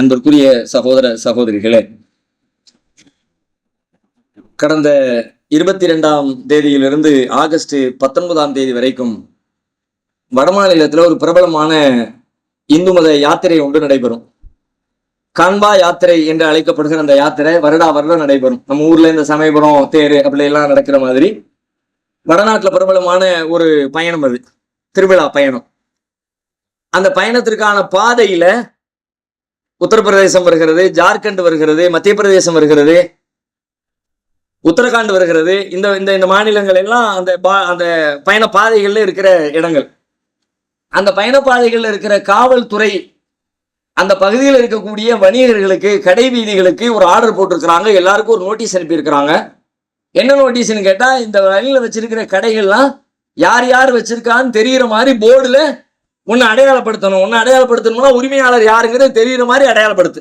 அன்பிற்குரிய சகோதர சகோதரிகளே கடந்த இருபத்தி ரெண்டாம் தேதியிலிருந்து ஆகஸ்ட் பத்தொன்பதாம் தேதி வரைக்கும் வடமாநிலத்தில் ஒரு பிரபலமான இந்து மத யாத்திரை ஒன்று நடைபெறும். கான்பா யாத்திரை என்று அழைக்கப்படுகிற அந்த யாத்திரை வருடா வருடம் நடைபெறும். நம்ம ஊர்ல இந்த சமயபுரம் தேர் அப்படி எல்லாம் நடக்கிற மாதிரி வடநாட்டுல பிரபலமான ஒரு பயணம் அது திருவிழா பயணம். அந்த பயணத்திற்கான பாதையில உத்தரப்பிரதேசம் வருகிறது ஜார்க்கண்ட் வருகிறது மத்திய பிரதேசம் வருகிறது உத்தரகாண்ட் வருகிறது. இந்த இந்த இந்த மாநிலங்கள் எல்லாம் அந்த பா- அந்த பயண இருக்கிற இடங்கள். அந்த பயணப்பாதைகளில் இருக்கிற காவல்துறை அந்த பகுதியில் இருக்கக்கூடிய வணிகர்களுக்கு கடை வீதிகளுக்கு ஒரு ஆர்டர் போட்டிருக்கிறாங்க. எல்லாருக்கும் ஒரு நோட்டீஸ் அனுப்பியிருக்கிறாங்க. என்ன நோட்டீஸ்னு கேட்டால் இந்த வழியில் வச்சிருக்கிற கடைகள்லாம் யார் யார் வச்சிருக்கான்னு தெரிகிற மாதிரி போர்டில் உன்னை அடையாளப்படுத்தணும். உன்னை அடையாளப்படுத்தணும்னா உரிமையாளர் யாருங்கிறது தெரியிற மாதிரி அடையாளப்படுத்து.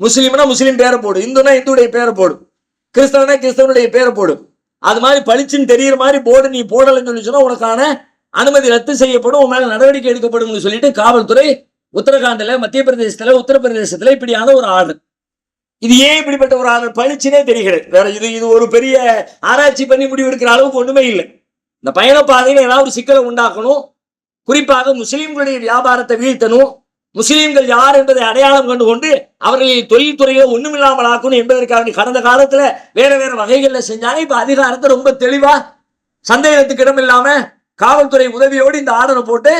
முஸ்லீம்னா முஸ்லீம் பேரை போடு. இந்துனா இந்துடைய பேரை போடு. கிறிஸ்தவனா கிறிஸ்தவனுடைய பேரை போடு. அது மாதிரி பளிச்சுன்னு தெரியுற மாதிரி போர்டு நீ போடலைன்னு சொல்லி சொன்னா உனக்கான அனுமதி ரத்து செய்யப்படும். உன் மேல நடவடிக்கை எடுக்கப்படும் சொல்லிட்டு காவல்துறை உத்தரகாண்ட்ல மத்திய பிரதேசத்துல உத்தரப்பிரதேசத்துல இப்படியான ஒரு ஆர்டர். இது ஏன் இப்படிப்பட்ட ஒரு ஆர்டர்? பளிச்சுனே தெரிகிறது. வேற இது இது ஒரு பெரிய ஆராய்ச்சி பண்ணி முடிவெடுக்கிற அளவுக்கு ஒண்ணுமே இல்லை. இந்த பயண பாதையில ஏதாவது ஒரு சிக்கலை உண்டாக்கணும். குறிப்பாக முஸ்லிம்களுடைய வியாபாரத்தை வீழ்த்தணும். முஸ்லீம்கள் யார் என்பதை அடையாளம் கண்டு கொண்டு அவர்களை தொழில்துறையில ஒண்ணுமில்லாமல் ஆக்கணும் என்பதற்காக கடந்த காலத்துல வேற வேற வகைகள்ல செஞ்சாங்க. இப்ப அதிகாரத்தை ரொம்ப தெளிவா சந்தேகத்துக்கு இடம் இல்லாம காவல்துறை உதவியோடு இந்த ஆர்டரை போட்டு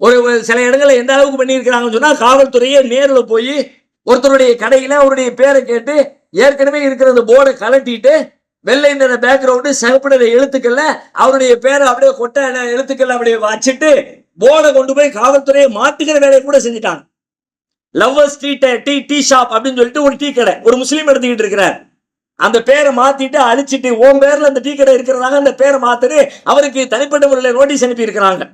ஒரு ஒரு சில இடங்களில் எந்த அளவுக்கு பண்ணியிருக்கிறாங்கன்னு சொன்னால் காவல்துறையே நேரில் போய் ஒருத்தருடைய கடையில் அவருடைய பேரை கேட்டு ஏற்கனவே இருக்கிற அந்த போர்டை கலட்டிட்டு வெள்ளை நிற பேக்ரவுண்டு சிவப்பு நிற எழுத்துக்கள்ல அவருடைய பேரை அப்படியே கொட்டை எழுத்துக்கள் அப்படியே வச்சுட்டு போர்டை கொண்டு போய் காவல்துறையை மாட்டுகிற வேலையை கூட செஞ்சுட்டாங்க. Lover street tea tea shop அப்படின்னு சொல்லிட்டு ஒரு டீ கடை ஒரு முஸ்லீம் எடுத்துக்கிட்டு இருக்கிறார். அந்த பேரை மாத்திட்டு அழிச்சிட்டு ஓம் பேர்ல அந்த டீ கடை இருக்கிறதாக அந்த பேரை மாத்துட்டு அவருக்கு தனிப்பட்ட முறையில் நோட்டீஸ் அனுப்பி இருக்கிறாங்க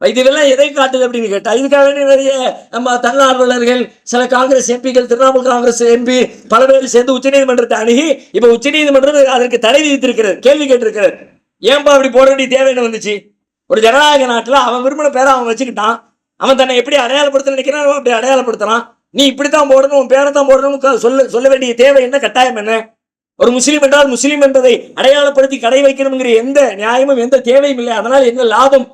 இதெல்லாம் எதை காட்டுது அப்படின்னு கேட்டா இதுக்காக நிறைய நம்ம தன்னார்வலர்கள் சில காங்கிரஸ் எம்பிக்கள் திரிணாமுல் காங்கிரஸ் எம்பி பல பேர் சேர்ந்து உச்சநீதிமன்றத்தை அணுகி இப்ப உச்சநீதிமன்றம் அதற்கு தடை விதித்திருக்கிறது கேள்வி கேட்டிருக்கிறது. ஏன்பா அப்படி போட வேண்டிய தேவை என்ன வந்துச்சு? ஒரு ஜனநாயக நாட்டில் அவன் விரும்பின பேரை அவன் வச்சுக்கிட்டான். அவன் தன்னை எப்படி அடையாளப்படுத்த நினைக்கிறான் அவன் அப்படி அடையாளப்படுத்துறான். நீ இப்படித்தான் போடணும் உன் பேரை தான் போடணும் சொல்ல சொல்ல வேண்டிய தேவை என்ன? கட்டாயம் என்ன? ஒரு முஸ்லீம் என்றால் முஸ்லீம் என்பதை அடையாளப்படுத்தி கடை வைக்கணுங்கிற எந்த நியாயமும் எந்த தேவையும் இல்லை. அதனால் என்ன லாபம்?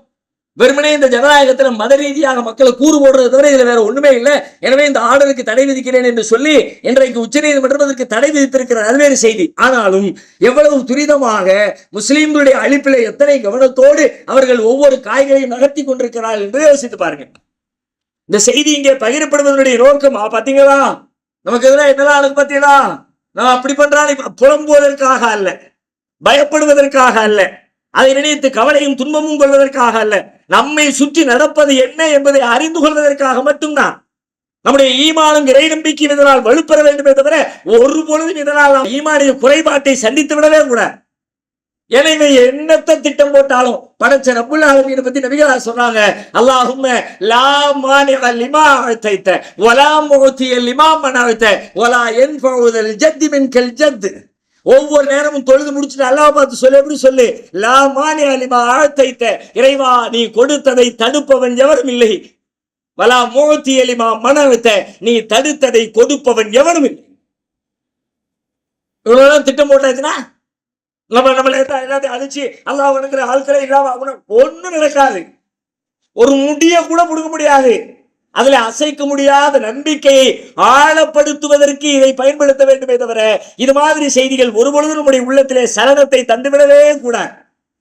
வெறுமனே இந்த ஜனநாயகத்தில் மத ரீதியாக மக்களை கூறு போடுறது தவிர இதில் வேற ஒண்ணுமே இல்லை. எனவே இந்த ஆர்டருக்கு தடை விதிக்கிறேன் என்று சொல்லி இன்றைக்கு உச்சநீதிமன்றம் அதற்கு தடை விதித்திருக்கிற அது வேறு செய்தி. ஆனாலும் எவ்வளவு துரிதமாக முஸ்லீம்களுடைய அழிப்பில் எத்தனை கவனத்தோடு அவர்கள் ஒவ்வொரு காய்களையும் நகர்த்தி கொண்டிருக்கிறார்கள் என்று யோசித்து பாருங்க. இந்த செய்தி இங்கே பகிரப்படுவதனுடைய நோக்கம் ஆ, நமக்கு எதிராக என்னெல்லாம் ஆளுக்கு பார்த்தீங்களா நான் அப்படி பண்றாலும் புலம்புவதற்காக அல்ல பயப்படுவதற்காக அல்ல அதை நினைத்து கவலையும் துன்பமும் கொள்வதற்காக அல்ல. நம்மை சுற்றி நடப்பது என்ன என்பதை அறிந்து கொள்வதற்காக மட்டும்தான். நம்முடைய ஈமானும் இறை நம்பிக்கையும் இதனால் வலுப்பெற வேண்டுமே தவிர ஒரு பொழுதும் இதனால் நாம் ஈமானிய குறைபாட்டை சந்தித்து விடவே கூடாது எனவே என்னத்த திட்டம் போட்டாலும் படைச்ச ரப்புல் ஆலமீனை பத்தி நபிகளா சொன்னாங்க. அல்லாஹும் லா மானிஅ லிமா அத்தைத்த ஒலா முகத்திய லிமா மனாவத்தை ஒலா என் ஃபோதல் ஜத்தி மின்கல் ஜத்து ஒவ்வொரு நேரமும் தொழுது முடிச்சுட்டு அல்லாஹ் பார்த்து சொல்லு எப்படி சொல்லு? லா அலிமா ஆழ்த்தைத்த. இறைவா நீ கொடுத்ததை தடுப்பவன் எவரும் இல்லை. வலா மோத்தி அலிமா மனவித்த நீ தடுத்ததை கொடுப்பவன் எவனும் இல்லை. இவ்வளவுதான் திட்டம் போட்டாச்சுன்னா? நம்ம நம்மள எல்லாத்தையும் அழிச்சு அல்லாஹ் வணங்குற ஆட்களே இல்லாம ஒன்றும் நடக்காது. ஒரு முடிய கூட கொடுக்க முடியாது. அதுல அசைக்க முடியாத நம்பிக்கையை ஆழப்படுத்துவதற்கு இதை பயன்படுத்த வேண்டுமே தவிர இது மாதிரி செய்திகள் ஒருபொழுதும் நம்முடைய உள்ளத்திலே சலனத்தை தந்துவிடவே கூட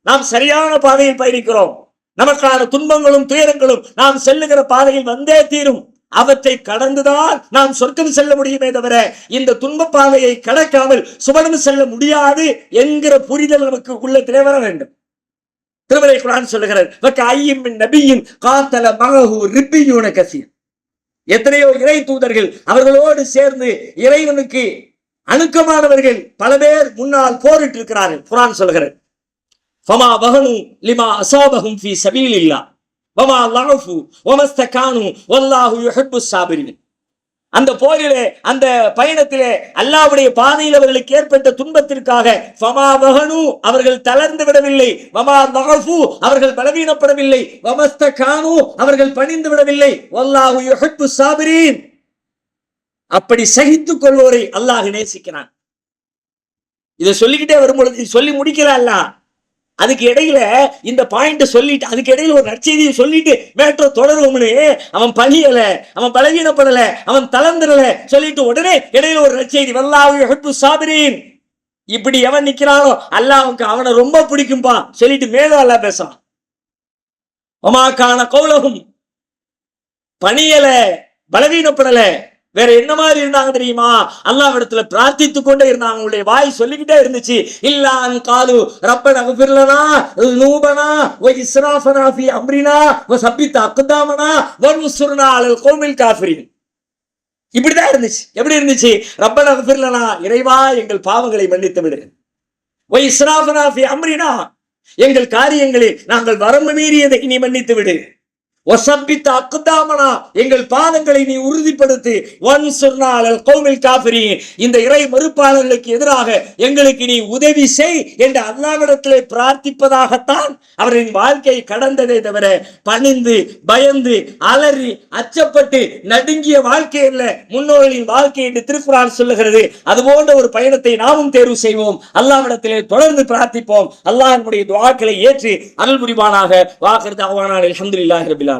நாம் சரியான பாதையில் பயணிக்கிறோம். நமக்கான துன்பங்களும் துயரங்களும் நாம் செல்லுகிற பாதையில் வந்தே தீரும். அவற்றை கடந்துதான் நாம் சொர்க்கம் செல்ல முடியுமே தவிர இந்த துன்ப பாதையை கடக்காமல் சுவனம் செல்ல முடியாது என்கிற புரிதல் நமக்கு உள்ளத்திலே வர வேண்டும். திருமலை குரான் சொல்லுகிறார் நபியின் காத்தல மகஹு ரிப்பியூன கசீர். எத்தனையோ இறை தூதர்கள் அவர்களோடு சேர்ந்து இறைவனுக்கு அணுக்கமானவர்கள் பல பேர் முன்னால் போரிட்டு இருக்கிறார்கள் குரான் சொல்லுகிறார். ஃபமா பகனு லிமா அசாபஹும் ஃபி சபீலில்லா வமா லாஃபு வமஸ்தகானு வல்லாஹு யுஹிப்பு சாபிரின் அந்த போரிலே அந்த பயணத்திலே அல்லாஹ்வுடைய பாதையில் அவர்களுக்கு ஏற்பட்ட துன்பத்திற்காக ஃபமா மகனு அவர்கள் தளர்ந்து விடவில்லை. வமா லஅஃபு அவர்கள் பலவீனப்படவில்லை. வமஸ்தகானு அவர்கள் பணிந்து விடவில்லை. வல்லாஹு யுஹிப்பு சாபிரீன் அப்படி சகித்துக் கொள்வோரை அல்லாஹ் நேசிக்கிறான். இதை சொல்லிக்கிட்டே வரும்பொழுது இது சொல்லி முடிக்கல அதுக்கு இடையில இந்த பாயிண்ட் சொல்லிட்டு அதுக்கு இடையில ஒரு நற்செய்தியை சொல்லிட்டு மேட்ரோ தொடருவோம்னு அவன் பழியல அவன் பலவீனப்படல அவன் தளர்ந்துடல சொல்லிட்டு உடனே இடையில ஒரு நற்செய்தி வல்லாஹு சாபிரீன் இப்படி எவன் நிக்கிறானோ அல்லாஹ்வுக்கு அவனை ரொம்ப பிடிக்கும்பா சொல்லிட்டு மேலும் அல்லா பேசுறான். ஒமாக்கான கௌலகும் பணியல பலவீனப்படல வேற என்ன மாதிரி இருந்தாங்க தெரியுமா? அல்லாவிடத்துல பிரார்த்தித்து கொண்டே இருந்தாங்க. உங்களுடைய வாய் சொல்லிக்கிட்டே இருந்துச்சு. இல்லான் காலு ரப்பன அகுபிர்லனா நூபனா ஒ இஸ்ராஃபனா அம்ரினா ஒ சப்பித்த அக்குதாமனா ஒன் உசுர்னா அலல் கோமில் காஃபிரின். இப்படிதான் இருந்துச்சு. எப்படி இருந்துச்சு? ரப்பன அகுபிர்லனா இறைவா எங்கள் பாவங்களை மன்னித்து விடு ஒ இஸ்ராஃபனாஃபி அம்ரினா எங்கள் காரியங்களில் நாங்கள் வரம்பு மீறியதை நீ மன்னித்து விடு ஒசப்பித்த அக்குதாமனா எங்கள் பாதங்களை நீ உறுதிப்படுத்தி. ஒன் சொன்னால் கோவில் காபிரி இந்த இறை மறுப்பாளர்களுக்கு எதிராக எங்களுக்கு நீ உதவி செய் என்று அல்லாவிடத்திலே பிரார்த்திப்பதாகத்தான் அவரின் வாழ்க்கை கடந்ததே தவிர பணிந்து பயந்து அலறி அச்சப்பட்டு நடுங்கிய வாழ்க்கை அல்ல முன்னோர்களின் வாழ்க்கை என்று திருக்குறான் சொல்லுகிறது. அது போன்ற ஒரு பயணத்தை நாமும் தேர்வு செய்வோம். அல்லாவிடத்திலே தொடர்ந்து பிரார்த்திப்போம். அல்லாஹ் நம்முடைய துவாக்களை ஏற்று அருள் புரிவானாக. வாக்குறது அவானால் அலமதுல்லாஹி ரபிலால்